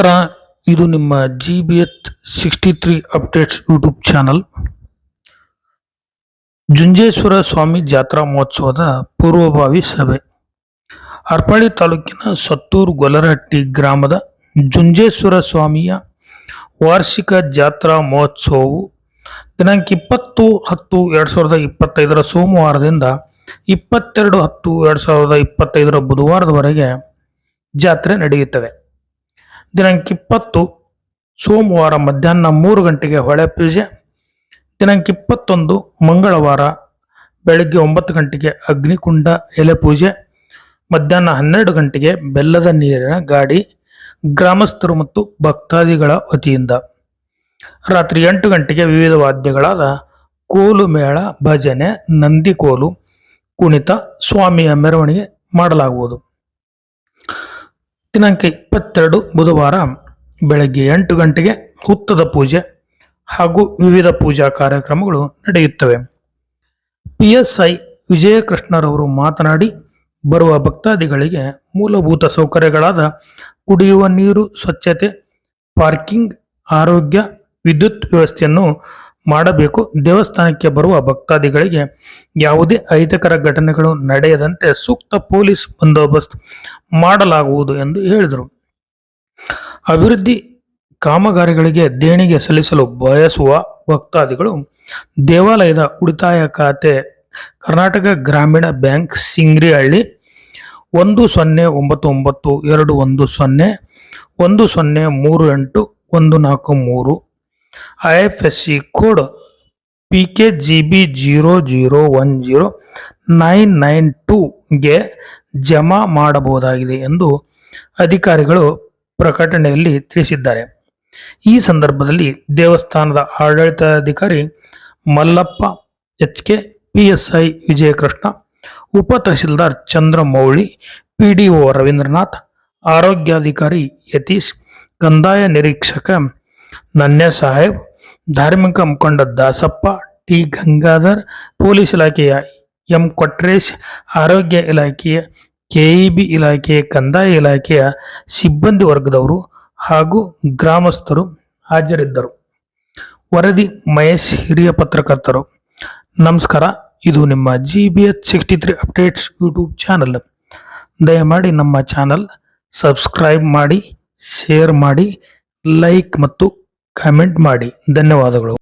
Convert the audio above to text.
ನಮಸ್ಕಾರ ಇದು ನಿಮ್ಮ G B H sixty three updates YouTube channel Junjeshwara Swamy ಜಾತ್ರಾ ಮಹೋತ್ಸವದ ಪೂರ್ವಭಾವಿ ಸಭೆ. ಹರ್ಪಳ್ಳಿ ತಾಲೂಕಿನ ಸತ್ತೂರು ಗೊಲರಹಟ್ಟಿ ಗ್ರಾಮದ ಜುಂಜೇಶ್ವರ ಸ್ವಾಮಿಯ ವಾರ್ಷಿಕ ಜಾತ್ರಾ ಮಹೋತ್ಸವವು ದಿನಾಂಕ ಇಪ್ಪತ್ತು ಹತ್ತು ಎರಡು ಸಾವಿರದ ಇಪ್ಪತ್ತೈದರ ಸೋಮವಾರದಿಂದ ಇಪ್ಪತ್ತೆರಡು ಹತ್ತು ಎರಡು ಸಾವಿರದ ಇಪ್ಪತ್ತೈದರ ಬುಧವಾರದವರೆಗೆ ಜಾತ್ರೆ ನಡೆಯುತ್ತದೆ. ದಿನಾಂಕ ಇಪ್ಪತ್ತು, ಸೋಮವಾರ ಮಧ್ಯಾಹ್ನ ಮೂರು ಗಂಟೆಗೆ ಹೊಳೆ ಪೂಜೆ. ದಿನಾಂಕ ಇಪ್ಪತ್ತೊಂದು, ಮಂಗಳವಾರ ಬೆಳಗ್ಗೆ ಒಂಬತ್ತು ಗಂಟೆಗೆ ಅಗ್ನಿಕುಂಡ ಎಲೆ ಪೂಜೆ. ಮಧ್ಯಾಹ್ನ ಹನ್ನೆರಡು ಗಂಟೆಗೆ ಬೆಲ್ಲದ ನೀರಿನ ಗಾಡಿ. ಗ್ರಾಮಸ್ಥರು ಮತ್ತು ಭಕ್ತಾದಿಗಳ ವತಿಯಿಂದ ರಾತ್ರಿ ಎಂಟು ಗಂಟೆಗೆ ವಿವಿಧ ವಾದ್ಯಗಳಾದ ಕೋಲು ಮೇಳ, ಭಜನೆ, ನಂದಿಕೋಲು, ಕುಣಿತ, ಸ್ವಾಮಿಯ ಮೆರವಣಿಗೆ ಮಾಡಲಾಗುವುದು. ದಿನಾಂಕ ಇಪ್ಪತ್ತೆರಡು ಬುಧವಾರ ಬೆಳಗ್ಗೆ ಎಂಟು ಗಂಟೆಗೆ ಹುತ್ತದ ಪೂಜೆ ಹಾಗೂ ವಿವಿಧ ಪೂಜಾ ಕಾರ್ಯಕ್ರಮಗಳು ನಡೆಯುತ್ತವೆ. ಪಿ ಎಸ್ ಐ ವಿಜಯಕೃಷ್ಣರವರು ಮಾತನಾಡಿ, ಬರುವ ಭಕ್ತಾದಿಗಳಿಗೆ ಮೂಲಭೂತ ಸೌಕರ್ಯಗಳಾದ ಕುಡಿಯುವ ನೀರು, ಸ್ವಚ್ಛತೆ, ಪಾರ್ಕಿಂಗ್, ಆರೋಗ್ಯ, ವಿದ್ಯುತ್ ವ್ಯವಸ್ಥೆಯನ್ನು ಮಾಡಬೇಕು. ದೇವಸ್ಥಾನಕ್ಕೆ ಬರುವ ಭಕ್ತಾದಿಗಳಿಗೆ ಯಾವುದೇ ಅಹಿತಕರ ಘಟನೆಗಳು ನಡೆಯದಂತೆ ಸೂಕ್ತ ಪೊಲೀಸ್ ಬಂದೋಬಸ್ತ್ ಮಾಡಲಾಗುವುದು ಎಂದು ಹೇಳಿದರು. ಅಭಿವೃದ್ಧಿ ಕಾಮಗಾರಿಗಳಿಗೆ ದೇಣಿಗೆ ಸಲ್ಲಿಸಲು ಬಯಸುವ ಭಕ್ತಾದಿಗಳು ದೇವಾಲಯದ ಉಳಿತಾಯ ಖಾತೆ, ಕರ್ನಾಟಕ ಗ್ರಾಮೀಣ ಬ್ಯಾಂಕ್ ಸಿಂಗ್ರಿಹಳ್ಳಿ ಒಂದು ಸೊನ್ನೆ ಒಂಬತ್ತು ಒಂಬತ್ತು ಎರಡು ಒಂದು ಸೊನ್ನೆ ಒಂದು ಸೊನ್ನೆ ಮೂರು ಎಂಟು ಒಂದು ನಾಲ್ಕು ಮೂರು I F S C code P K G B zero zero one zero nine nine ಟೂಗೆ ಜಮಾ ಮಾಡಬಹುದಾಗಿದೆ ಎಂದು ಅಧಿಕಾರಿಗಳು ಪ್ರಕಟಣೆಯಲ್ಲಿ ತಿಳಿಸಿದ್ದಾರೆ. ಈ ಸಂದರ್ಭದಲ್ಲಿ ದೇವಸ್ಥಾನದ ಆಡಳಿತಾಧಿಕಾರಿ Mallappa, H K P S I Vijayakrishna, ಉಪ tahsildar Chandramouli, P D O Ravindranath, ಆರೋಗ್ಯಾಧಿಕಾರಿ ಯತೀಶ್, ಕಂದಾಯ ನಿರೀಕ್ಷಕ ನನ್ಯ ಸಾಹೇಬ್, ಧಾರ್ಮಿಕ ಮುಖಂಡ ದಾಸಪ್ಪ, ಟಿ. ಗಂಗಾಧರ್, ಪೊಲೀಸ್ ಇಲಾಖೆಯ ಎಂ. ಕೊಟ್ರೇಶ್, ಆರೋಗ್ಯ ಇಲಾಖೆಯ ಕೆಇಬಿ ಇಲಾಖೆಯ ಕಂದಾಯ ಇಲಾಖೆಯ ಸಿಬ್ಬಂದಿ ವರ್ಗದವರು ಹಾಗೂ ಗ್ರಾಮಸ್ಥರು ಹಾಜರಿದ್ದರು. ವರದಿ ಮಹೇಶ್ ಹಿರಿಯ ಪತ್ರಕರ್ತರು. ನಮಸ್ಕಾರ, ಇದು ನಿಮ್ಮ G B H sixty three updates YouTube channel ದಯಮಾಡಿ ನಮ್ಮ ಚಾನಲ್ ಸಬ್ಸ್ಕ್ರೈಬ್ ಮಾಡಿ ಶೇರ್ ಮಾಡಿ ಲೈಕ್ ಮತ್ತು ಕಾಮೆಂಟ್ ಮಾಡಿ. ಧನ್ಯವಾದಗಳು.